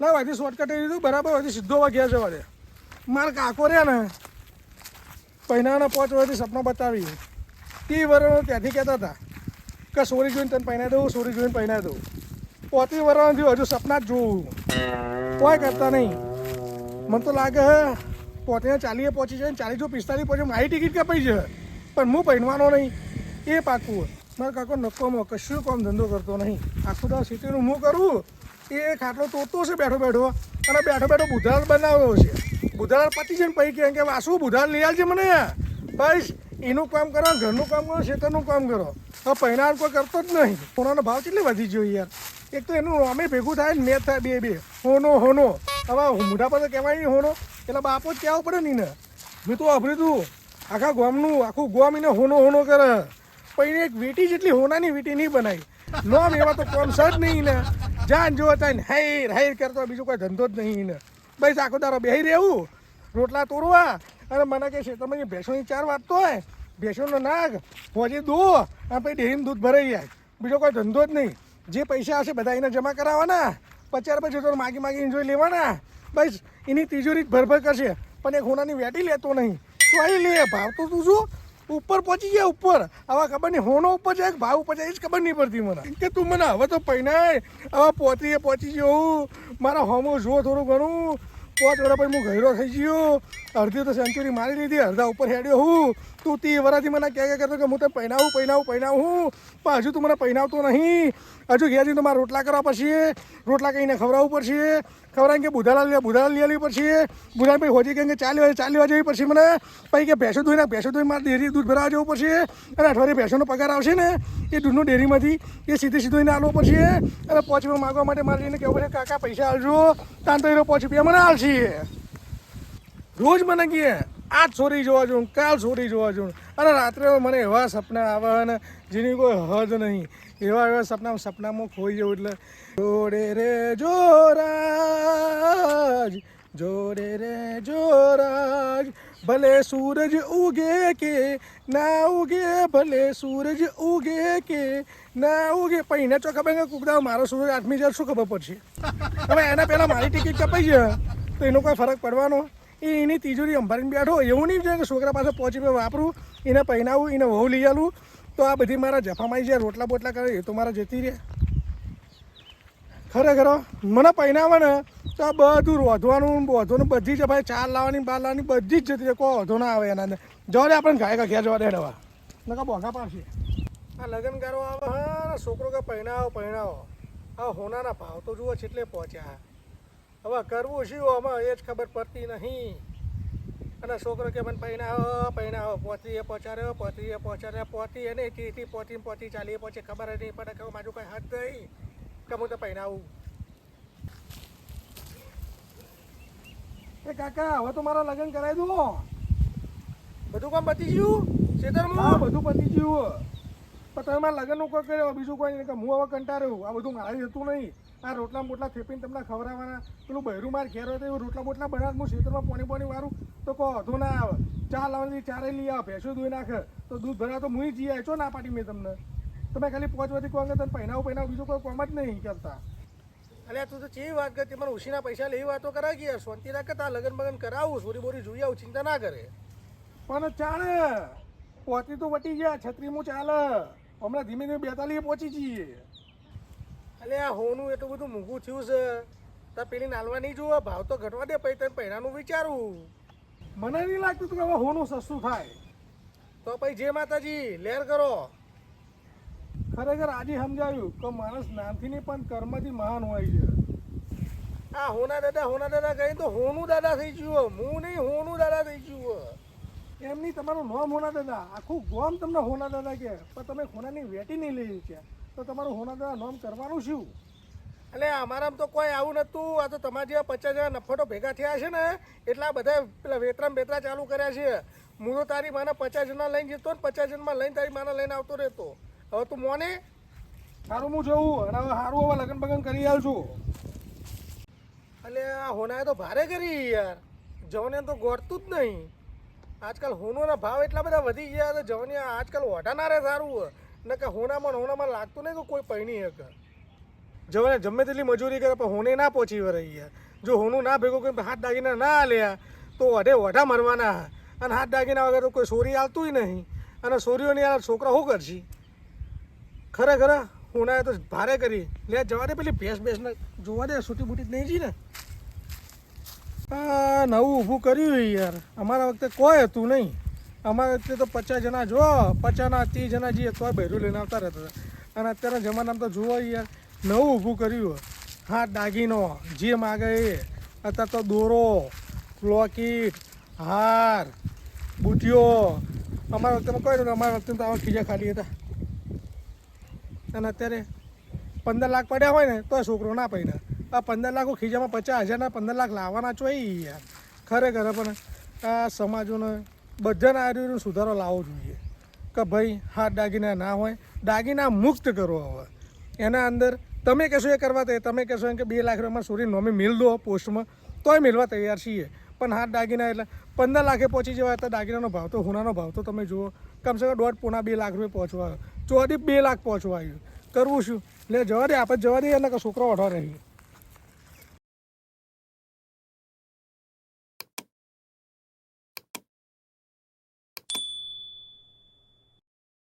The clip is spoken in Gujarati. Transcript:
ના વાથી શોર્ટકટ દીધું, બરાબર વાથી સીધો વાગ્યા જવા દે મારા કાકો રહ્યા ને પહેલાના પાંચ વર્ષથી સપના બતાવી. તે વર્ષ ત્યાંથી કહેતા હતા કે સોરી જોઈને તને પહેરાવી દઉં, સોરી જોઈને પહેરાવી દઉં. પોતી વર્ષથી હજુ સપના જ જોવું કોઈ કરતા નહીં. મને તો લાગે પોતે ચાલીએ પહોંચી જાય ચાલીસો પિસ્તાલીસ પહોંચે, મારી ટિકિટ કપાઈ છે પણ હું પહેરવાનો નહીં. એ પાકું. મારા કાકો નક્કોમાં કશું કામ ધંધો કરતો નહીં. આખું દાવ સિટીનું હું કરું? એ ખાટલો તોડતો છે બેઠો બેઠો. અને બેઠો બેઠો બુધાર બનાવ્યો છે. બુધાર પતી છે ને પછી કહે કે વાસુ બુધાર લઈ આવજે મને? બસ, એનું કામ કરો, ઘરનું કામ કરો, ખેતરનું કામ કરો. હવે પહેલાં કોઈ કરતો જ નહીં. સોનાનો ભાવ કેટલી વધી જોઈએ યાર. એક તો એનું અમે ભેગું થાય ને મેં થાય બે બે. હોનો હોનો. હવે મોઢા પર તો કહેવાય નહીં હોનો. એટલે બાપો જ કહેવું પડે નહીં ને? મેં તો તું. આખા ગામનું, આખું ગામ એને હોનો હોનો કરે. પણ એક વીટી જેટલી હોનાની વીટી નહીં બનાવી. નો એવા તો સજ નહીં ને. જાન જો થાય હૈર હાઈર કરતો, બીજો કોઈ ધંધો જ નહીં ને બસ આખો દારો બેહી રહેવું, રોટલા તોડવા, અને મને કે ખેતરમાં ભેંસોની ચાર વાગતો હોય, ભેંસોનો નાગ, હોજી દો અને પછી ડેરીમાં દૂધ ભરાઈ જાય. બીજો કોઈ ધંધો જ નહીં. જે પૈસા હશે બધા એને જમા કરાવવાના. પચાર પછી તો માગી માગી એન્જોય લેવાના. બસ, એની તિજોરી ભરભર કરશે. પણ એક ખૂણાની વેટી લેતો નહીં. તો અહીં લે ભાવ તો તું શું? ઉપર પહોંચી ગયા ઉપર. હવે ખબર નહીં, હોનો ઉપર જાય ભાવ ઉપર જાય, એ જ ખબર નહીં પડતી મને. કે તું મને હવે તો પૈનાય હવે પહોંચીએ પહોંચી ગયો મારા હોમો જુઓ થોડું ઘણું. પાંચ વર્ષ પછી હું ગહેરો થઈ ગયો. અડધી તો સેન્ચુરી મારી લીધી, અડધા ઉપર હેડ્યો હું. તું તી વરાથી મને કહે કરતો કે હું તને પહેરાવું પહેરાવું પહેરાવું પણ હજુ તું મને પહેરાવતો નહીં. હજુ ઘેર જઈને તો મારે રોટલા કરવા પડશે. રોટલા કહીને ખવડાવવું પડશે. ખવડાવીને કે બુધાલા લે, બુધાલા લઈ આવી પડશે. બુધાલા ભાઈ હોજી કે ચાલી વાગે ચાલી વાગે જવી પડશે મને. પછી કે ભેંસો ધોઈને ભેંસો ધોઈને મારે ડેરી દૂધ ભરાવા જવું પડશે. અને અઠવાડિયે ભેંસોનો પગાર આવશે ને, એ દૂધનો ડેરીમાંથી એ સીધે સીધો એને આલવો પડશે. અને પોચમાં માગવા માટે મારે જઈને કહેવું પડશે, કાકા, પૈસા આલજો. તાન તો એ પોચ રૂપિયા મને આલશે. રોજ મને કહે, આજ છોરી જોવા જોઉં, કાલ છોરી જોવા જોઉં. અને રાત્રે મને એવા સપના આવે ને જેની કોઈ હદ નહીં. એવા એવા સપના સપનામાં ખોઈ જવું એટલે, જોડે રે જોરાજ, જોડે રે જોરાજ, ભલે સૂરજ ઉગે કે ના ઉગે, ભલે સૂરજ ઉગે કે ના ઉગે. પણ એને ચો ખબર કે કુકદા મારો સૂરજ આઠમી હજાર શું ખબર પડશે? હવે એના પહેલાં મારી ટિકિટ કપાઈ છે. તો એનો કોઈ ફરક પડવાનો? એ એની તિજોરી અંભારીને બેઠો એવું નહીં છે કે છોકરા પાસે પહોંચી મેં વાપરું, એને પહેરાવું એને વહુ લઈ આલું. તો આ બધી મારા જફામાં છે, રોટલા બોટલા કરે, એ તો મારા જતી રહે. ખરેખર મને પહેરાવે ને તો આ બધું રોધવાનું વધવાનું બધી જ ભાઈ ચાર લાવવાની, બાર લાવવાની, બધી જ જતી રહે. કોઈ વધો ના આવે એના અંદર. જવા દે આપણે ગાય ઘેર જવા દે ડવા નકા બોઘા પાડશે. આ લગ્ન કરવા આવે છોકરો કે પહેરાવો પહેરાવો આ હોનાના ભાવ તો જુઓ છેટલે પહોંચ્યા. હવે કરવું શું? આમાં એ જ ખબર પડતી નહીં. અને છોકરો કે મને પહેણાવો પહેણાવો પોતી એ પહોંચાડ્યો પોતી એ પહોંચાડ્યો પોતી એને તીથી પોતી પોતી ચાલી. એ પહોંચે ખબર નહીં પડે કે મારું કંઈ હાથ નહીં કે હું તો પહેણાવું એ કાકા, હવે તો મારા લગ્ન કરાવી દો. બધું કામ પતી ગયું? ખેતરમાં? બધું પતી ગયું. પણ તમે મારા લગ્નનું કોઈ કર્યો? બીજું કોઈ નહીં, કે હું હવે કંટાળ્યું. આ બધું મારે જતું નહીં. આ રોટલા મોટલા થેપીને તમને ખવડાવવાના. પેલું બહેરું માર ઘેર હોય તો એવું રોટલા મોટલા બનાવ હું ખેતરમાં પોણી પોણી વારું. તો કોઈ વધુ ના આવે. ચા લાવવાની ચારે લઈ આવે ભેંસો ધોઈ નાખે. તો દૂધ ભરા તો હું જઈ આવ્યો છો ના પાડી મેં તમને? તમે ખાલી પાંચ વાગે કહો કે તમે પહેરાવું પહેરાવું બીજું કોઈ કોમ જ નહીં કરતા અલ્યા તું તો ચેવી વાત કરતી? મને ઉશીના પૈસા લેવી વાતો કરા ગયા. શાંતિ રાખ તા લગન બગન કરાવું સોરી બોરી જોઈ આવું ચિંતા ના કરે. પણ ચાલે. પહોંચી તો વટી ગયા છત્રીમું ચાલે. હમણાં ધીમે ધીમે બેતાલીએ પહોંચી જઈએ. અલે આ હોનું એટલું બધું મોંઘું થયું છે. તો પેલી નાલવા નહીં જુઓ ભાવ તો ઘટવા દે પછી તને પહેરાનું વિચારું. મને નહીં લાગતું કે હવે હોનું સસ્તું થાય. તો પછી જે માતાજી લેર કરો. ખરેખર આજે સમજાયું કે માણસ નામથી નહીં પણ કર્મથી મહાન હોય છે. આ હોના દાદા હોના દાદા કહી તો હોનું દાદા થઈ ગયું હું નહીં હોનું દાદા થઈ ગયું એમની તમારું નામ હોના દાદા. આખું ગોમ તમને હોના દાદા કહે. પણ તમે હોનાની વેટી નહીં લઈ છે તો તમારું હોના દાદા નામ કરવાનું શું? એટલે અમારામાં તો કોઈ આવું નહોતું. આ તો તમારા જેવા પચાસ જેવા નફોટો ભેગા થયા છે ને એટલા બધા પેલા વેતરામ બેતરા ચાલુ કર્યા છે. હું તો તારી માને પચાસ જણા લઈને જતો ને પચાસ જણમાં લઈને તારી માના લઈને આવતો રહેતો. હવે તું મોને? સારું હું જોઉં અને હવે સારું હવે લગ્ન બગન કરી આવશું એટલે આ હોનાએ તો ભારે કરી યાર. જવને તો ગોળતું જ નહીં. આજકાલ હોનોના ભાવ એટલા બધા વધી ગયા તો જવની આજકાલ ઓઢા ના રહે સારું. ને કે હોનામાં હોનામાં લાગતું નહીં કે કોઈ પૈણી હકે જવાને જમે તેટલી મજૂરી કરે, પણ હોને ના પહોંચી યાર. જો હોનું ના ભેગું કરીને હાથ દાગીના ના આલ્યા, તો અઢે વઢા મરવાના. અને હાથ દાગીના વગર તો કોઈ સોરી આવતું નહીં. અને સોરીઓની આ છોકરા શું કરશે? ખરેખર ઉનાળે તો ભારે કરી. લે, જવા દે પેલી ભેંસ ભેંસને જોવા દે, સૂટી બૂટી નહીં છે ને. નવું ઊભું કર્યું યાર. અમારા વખતે કોઈ હતું નહીં. અમારા વખતે તો પચાસ જણા જો, પચાસના ત્રીસ જણા જઈએ તોય ભૈરું લઈને આવતા રહેતા હતા. અને અત્યારના જમાનામાં તો જુઓ યાર, નવું ઊભું કર્યું હા, દાગીનો, જે માગે એ. અત્યારે તો દોરો, લોકીટ, હાર બુટીઓ અમારા વખતેમાં કોઈ નહોતું, અમારા વખતે તો આવા ખીજા ખાલી હતા. અને અત્યારે પંદર લાખ પડ્યા હોય ને, તો છોકરો ના પડ્યા. આ પંદર લાખ ખીજામાં પચાસ હજારના પંદર લાખ લાવવાના છો યાર. ખરેખર પણ આ સમાજોને બધાના આયુર્વેદનો સુધારો લાવવો જોઈએ. કે ભાઈ, હાથ દાગીના ના હોય, દાગીના મુક્ત કરો હવે. એના અંદર તમે કહેશો એ કરવા તૈયાર, તમે કહેશો એમ કે બે લાખ રૂપિયામાં સૂર્ય નોમી મિલ દો પોસ્ટમાં, તોય મિલવા તૈયાર છીએ. પણ હાથ દાગીના એટલે પંદર લાખે પહોંચી જવાય તો દાગીનાનો ભાવ તો હુનાનો ભાવ તો તમે જુઓ. કમસે કમ દોઢ પોણા બે લાખ રૂપિયા પહોંચવા આવ્યો. ચોથી બે લાખ પહોંચવા આવ્યું. કરવું શું? એટલે જવા દે, આપણે જવા દઈએ, એટલે કે છોકરો ઓઢો રહી